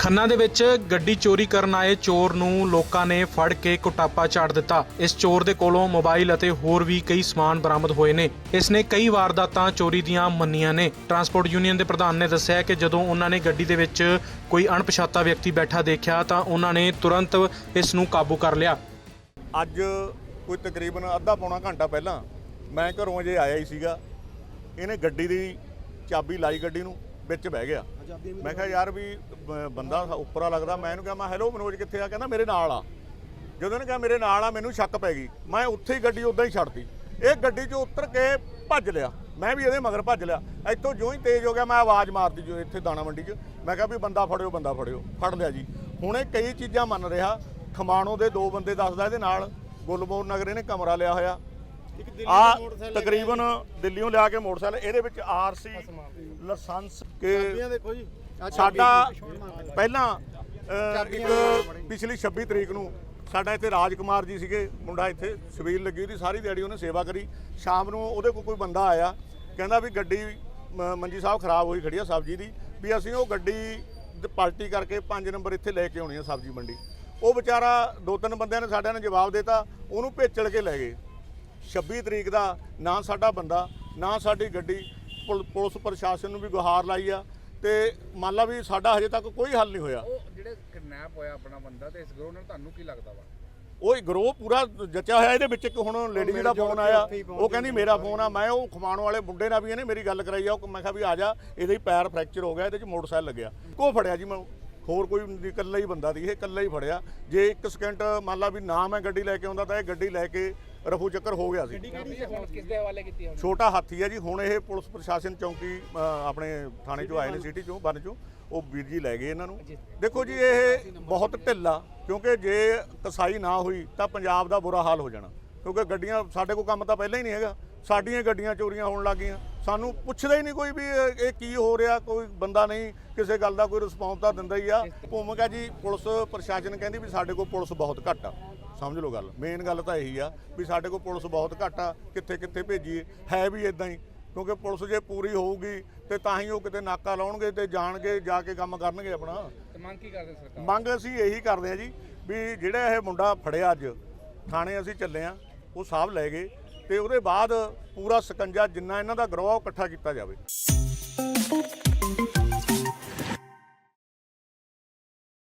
ਖੰਨਾ ਦੇ ਵਿੱਚ ਗੱਡੀ ਚੋਰੀ ਕਰਨ ਆਏ ਚੋਰ ਨੂੰ ਲੋਕਾਂ ਨੇ ਫੜ ਕੇ ਕੁਟਾਪਾ ਝਾੜ ਦਿੱਤਾ। ਇਸ ਚੋਰ ਦੇ ਕੋਲੋਂ ਮੋਬਾਈਲ ਅਤੇ ਹੋਰ ਵੀ ਕਈ ਸਮਾਨ ਬਰਾਮਦ ਹੋਏ ਨੇ। ਇਸ ਨੇ ਕਈ ਵਾਰਦਾਤਾਂ ਚੋਰੀ ਦੀਆਂ ਮੰਨੀਆਂ ਨੇ। ਟਰਾਂਸਪੋਰਟ ਯੂਨੀਅਨ ਦੇ ਪ੍ਰਧਾਨ ਨੇ ਦੱਸਿਆ ਕਿ ਜਦੋਂ ਉਹਨਾਂ ਨੇ ਗੱਡੀ ਦੇ ਵਿੱਚ ਕੋਈ ਅਣਪਛਾਤਾ ਵਿਅਕਤੀ ਬੈਠਾ ਦੇਖਿਆ ਤਾਂ ਉਹਨਾਂ ਨੇ ਤੁਰੰਤ ਇਸ ਨੂੰ ਕਾਬੂ ਕਰ ਲਿਆ। ਅੱਜ ਕੋਈ ਤਕਰੀਬਨ ਅੱਧਾ ਪੌਣਾ ਘੰਟਾ ਪਹਿਲਾਂ ਮੈਂ ਘਰੋਂ ਅਜੇ ਆਇਆ ਹੀ ਸੀਗਾ। ਇਹਨੇ ਗੱਡੀ ਦੀ ਚਾਬੀ ਲਾਈ ਗੱਡੀ ਨੂੰ, ਵਿੱਚ ਬਹਿ ਗਿਆ। ਮੈਂ ਕਿਹਾ ਯਾਰ ਵੀ ਬ- ਬੰਦਾ ਉੱਪਰਾ ਲੱਗਦਾ, ਮੈਂ ਇਹਨੂੰ ਕਿਹਾ, ਮੈਂ ਹੈਲੋ ਮਨੋਜ, ਕਿੱਥੇ ਆ? ਕਹਿੰਦਾ, ਮੇਰੇ ਨਾਲ ਆ। ਜਦੋਂ ਇਹਨੇ ਕਿਹਾ, ਮੇਰੇ ਨਾਲ ਆ, ਮੈਨੂੰ ਸ਼ੱਕ ਪੈ ਗਈ। ਮੈਂ ਉੱਥੇ ਹੀ ਗੱਡੀ ਉਦਾਂ ਹੀ ਛੱਡਤੀ। ਇਹ ਗੱਡੀ 'ਚੋਂ ਉਤਰ ਕੇ ਭੱਜ ਲਿਆ। ਮੈਂ ਵੀ ਇਹਦੇ ਮਗਰ ਭੱਜ ਲਿਆ। ਇੱਥੋਂ ਜਿਉਂ ਹੀ ਤੇਜ਼ ਹੋ ਗਿਆ, ਮੈਂ ਆਵਾਜ਼ ਮਾਰਦੀ ਜੋ ਇੱਥੇ ਦਾਣਾ ਮੰਡੀ 'ਚ। ਮੈਂ ਕਿਹਾ ਵੀ ਬੰਦਾ ਫੜਿਓ ਬੰਦਾ ਫੜਿਓ। ਫੜ ਲਿਆ ਜੀ। ਹੁਣ ਇਹ ਕਈ ਚੀਜ਼ਾਂ ਮੰਨ ਰਿਹਾ। ਖਮਾਣੋ ਦੇ ਦੋ ਬੰਦੇ ਦੱਸਦਾ ਇਹਦੇ ਨਾਲ। ਗੁਲਮੋਹਰ ਨਗਰ ਇਹਨੇ ਕਮਰਾ ਲਿਆ ਹੋਇਆ। ਆ ਤਕਰੀਬਨ ਦਿੱਲੀੋਂ ਲਿਆ ਕੇ ਮੋਟਰਸਾਈਕਲ ਇਹਦੇ ਵਿੱਚ ਆਰਸੀ ਲਾਇਸੈਂਸ ਕੇ ਦੇਖੋ ਜੀ। ਸਾਡਾ ਪਹਿਲਾਂ ਇੱਕ ਪਿਛਲੀ 26 ਤਰੀਕ ਨੂੰ ਸਾਡਾ ਇੱਥੇ ਰਾਜਕੁਮਾਰ ਜੀ ਸੀਗੇ ਮੁੰਡਾ ਇੱਥੇ ਸਵੀਲ ਲੱਗੀ ਉਹਦੀ ਸਾਰੀ ਦਿਹਾੜੀ ਉਹਨੇ ਸੇਵਾ ਕਰੀ। ਸ਼ਾਮ ਨੂੰ ਉਹਦੇ ਕੋਲ ਕੋਈ ਬੰਦਾ ਆਇਆ ਕਹਿੰਦਾ ਵੀ ਗੱਡੀ ਮੰਜੀ ਸਾਹਿਬ ਖਰਾਬ ਹੋਈ ਖੜੀ ਆ ਸਬਜ਼ੀ ਦੀ ਵੀ ਅਸੀਂ ਉਹ ਗੱਡੀ ਪਲਟੀ ਕਰਕੇ 5 ਨੰਬਰ ਇੱਥੇ ਲੈ ਕੇ ਆਉਣੀ ਆ ਸਬਜ਼ੀ ਮੰਡੀ। ਉਹ ਵਿਚਾਰਾ ਦੋ ਤਿੰਨ ਬੰਦਿਆਂ ਨੇ ਸਾਡਿਆਂ ਨੇ ਜਵਾਬ ਦਿੱਤਾ ਉਹਨੂੰ ਭੇਚਲ ਕੇ ਲੈ ਗਏ। 26 ਤਰੀਕ ਦਾ ਨਾ ਸਾਡਾ ਬੰਦਾ ਨਾ ਸਾਡੀ ਗੱਡੀ ਪੁਲ- ਪੁਲਿਸ ਪ੍ਰਸ਼ਾਸਨ ਨੂੰ ਵੀ ਗੁਹਾਰ ਲਾਈ ਆ ਤੇ ਮੰਨ ਲਾ ਵੀ ਸਾਡਾ ਹਜੇ ਤੱਕ ਕੋਈ ਹੱਲ ਨਹੀਂ ਹੋਇਆ। ਉਹ ਜਿਹੜੇ ਕਿਡਨੈਪ ਹੋਇਆ ਆਪਣਾ ਬੰਦਾ ਤੇ ਇਸ ਗਰੋਹ ਨਾਲ ਤੁਹਾਨੂੰ ਕੀ ਲੱਗਦਾ ਵਾ? ਉਹ ਹੀ ਗਰੋਹ ਪੂਰਾ ਜੱਚਿਆ ਹੋਇਆ ਇਹਦੇ ਵਿੱਚ ਇੱਕ ਹੁਣ ਲੇਡੀ ਜਿਹੜਾ ਫੋਨ ਆਇਆ ਉਹ ਕਹਿੰਦੀ ਮੇਰਾ ਫੋਨ ਆ ਮੈਂ ਉਹ ਖਮਾਣੋ ਵਾਲੇ ਮੁੰਡੇ ਨਾਲ ਵੀ ਇਹਨੇ ਮੇਰੀ ਗੱਲ ਕਰਾਈ ਆ ਉਹ ਮੈਂ ਕਿਹਾ ਵੀ ਆ ਜਾ ਇਹਦੇ ਹੀ ਪੈਰ ਫ੍ਰੈਕਚਰ ਹੋ ਗਿਆ ਇਹਦੇ 'ਚ ਮੋਟਰਸਾਈਕਲ ਲੱਗਿਆ। ਕੋ ਫੜਿਆ ਜੀ ਮੈਂ ਹੋਰ ਕੋਈ ਇਕੱਲਾ ਹੀ ਬੰਦਾ ਸੀ ਇਹ ਇਕੱਲਾ ਹੀ ਫੜਿਆ। ਜੇ ਇੱਕ ਸਕਿੰਟ ਮੰਨ ਲਾ ਵੀ ਨਾ ਮੈਂ ਗੱਡੀ ਲੈ ਕੇ ਆਉਂਦਾ ਤਾਂ ਇਹ ਗੱਡੀ ਲੈ ਕੇ ਰਫੂ ਚੱਕਰ ਹੋ ਗਿਆ ਸੀ। ਹੁਣ ਕਿਸ ਦੇ ਹਵਾਲੇ ਕੀਤੀ ਹੁਣ ਛੋਟਾ ਹਾਥੀ ਹੈ ਜੀ ਹੁਣ ਇਹ ਪੁਲਿਸ ਪ੍ਰਸ਼ਾਸਨ ਚੌਂਕੀ ਅ, ਆਪਣੇ ਥਾਣੇ ਚੋਂ ਆਏ ਨੇ ਸਿਟੀ ਚੋਂ ਬੰਨ ਚੋਂ। ਉਹ ਵੀਰ ਜੀ ਲੈ ਗਏ ਇਹਨਾਂ ਨੂੰ। ਦੇਖੋ ਜੀ ਇਹ ਬਹੁਤ ਢਿੱਲਾ ਕਿਉਂਕਿ ਜੇ ਕਸਾਈ ਨਾ ਹੋਈ ਤਾਂ ਪੰਜਾਬ ਦਾ ਬੁਰਾ ਹਾਲ ਹੋ ਜਾਣਾ। ਕਿਉਂਕਿ ਗੱਡੀਆਂ ਸਾਡੇ ਕੋਲ ਕੰਮ ਤਾਂ ਪਹਿਲਾਂ ਹੀ ਨਹੀਂ ਹੈਗਾ। ਸਾਡੀਆਂ ਗੱਡੀਆਂ ਚੋਰੀਆਂ ਹੋਣ ਲੱਗੀਆਂ ਸਾਨੂੰ ਪੁੱਛਦਾ ਹੀ ਨਹੀਂ ਕੋਈ ਵੀ ਇਹ ਇਹ ਕੀ ਹੋ ਰਿਹਾ ਕੋਈ ਬੰਦਾ ਨਹੀਂ ਕਿਸੇ ਗੱਲ ਦਾ ਕੋਈ ਰਿਸਪੌਂਸ ਤਾਂ ਦਿੰਦਾ ਹੀ ਆ। ਭੂਮਿਕਾ ਜੀ ਪੁਲਿਸ ਪ੍ਰਸ਼ਾਸਨ ਕਹਿੰਦੀ ਵੀ ਸਾਡੇ ਕੋਲ ਪੁਲਿਸ ਬਹੁਤ ਘੱਟ ਆ। ਸਮਝ ਲਓ ਗੱਲ। ਮੇਨ ਗੱਲ ਤਾਂ ਇਹੀ ਆ ਵੀ ਸਾਡੇ ਕੋਲ ਪੁਲਿਸ ਬਹੁਤ ਘੱਟ ਆ ਕਿੱਥੇ ਕਿੱਥੇ ਭੇਜੀਏ ਹੈ ਵੀ ਇਦਾਂ ਹੀ। ਕਿਉਂਕਿ ਪੁਲਿਸ ਜੇ ਪੂਰੀ ਹੋਊਗੀ ਤੇ ਤਾਂ ਹੀ ਉਹ ਕਿਤੇ ਨਾਕਾ ਲਾਉਣਗੇ ਤੇ ਜਾਣਗੇ ਜਾ ਕੇ ਕੰਮ ਕਰਨਗੇ ਆਪਣਾ। ਤੇ ਮੰਗ ਕੀ ਕਰਦੇ ਸਰਕਾਰ? ਮੰਗ ਅਸੀਂ ਇਹੀ ਕਰਦੇ ਆ ਜੀ ਵੀ ਜਿਹੜਾ ਇਹ ਮੁੰਡਾ ਫੜਿਆ ਅੱਜ ਥਾਣੇ ਅਸੀਂ ਚੱਲੇ ਆ ਉਹ ਸਾਹਿਬ ਲੈ ਗਏ ਤੇ ਉਹਦੇ ਬਾਅਦ ਪੂਰਾ ਸਕੰਜਾ ਜਿੰਨਾ ਇਹਨਾਂ ਦਾ ਗਰੋਹ ਇਕੱਠਾ ਕੀਤਾ ਜਾਵੇ।